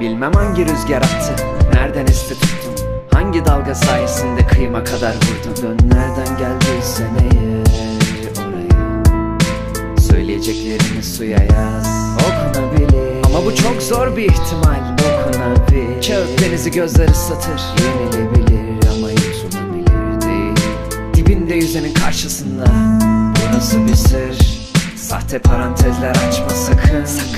Bilmem hangi rüzgar attı Nereden esti tuttun Hangi dalga sayesinde kıyıma kadar vurdun? Dön nereden geldiysen eğer oraya? Söyleyeceklerini suya yaz Okunabilir. Ama bu çok zor bir ihtimal Dokunabilir Kağıt denizi gözler ıslatır Yenilebilir ama yutulabilir değil. Dibinde yüzenin karşısında Burası bir sır. Sahte parantezler açma Sakın sakın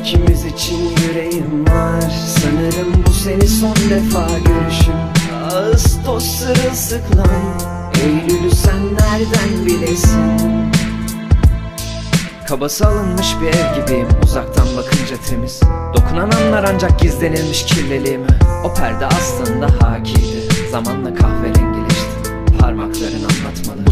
İkimiz için yüreğim var. Sanırım bu seni son defa görüşüm. Ağustos sırılsıklam Eylül'ü sen nereden bilesin? Kabası alınmış bir ev gibiyim Uzaktan bakınca temiz. Dokunan anlar ancak gizlenilmiş kirliliğimi O perde aslında hakiydi. Zamanla kahverengileşti Parmakların anlatmalı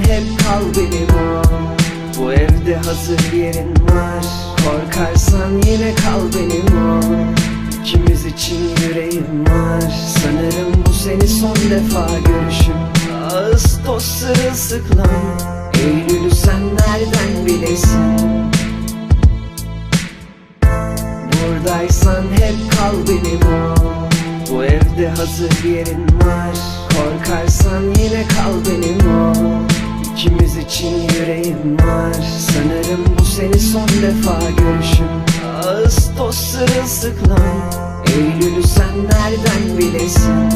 hep kal benim Bu evde hazır yerin var. Korkarsan yine kal benim. İkimiz için yüreğim var. Sanırım bu seni son defa görüşüm. Ağustos sırılsıklam. Eylül'ü sen nereden bilesin? Buradaysan hep kal benim. Bu evde hazır yerin var. Korkarsan yine kal benim. ol İkimiz için yüreğim var. Sanırım bu seni son defa görüşüm Ağustos sırılsıklam Eylül'ü sen nereden bilesin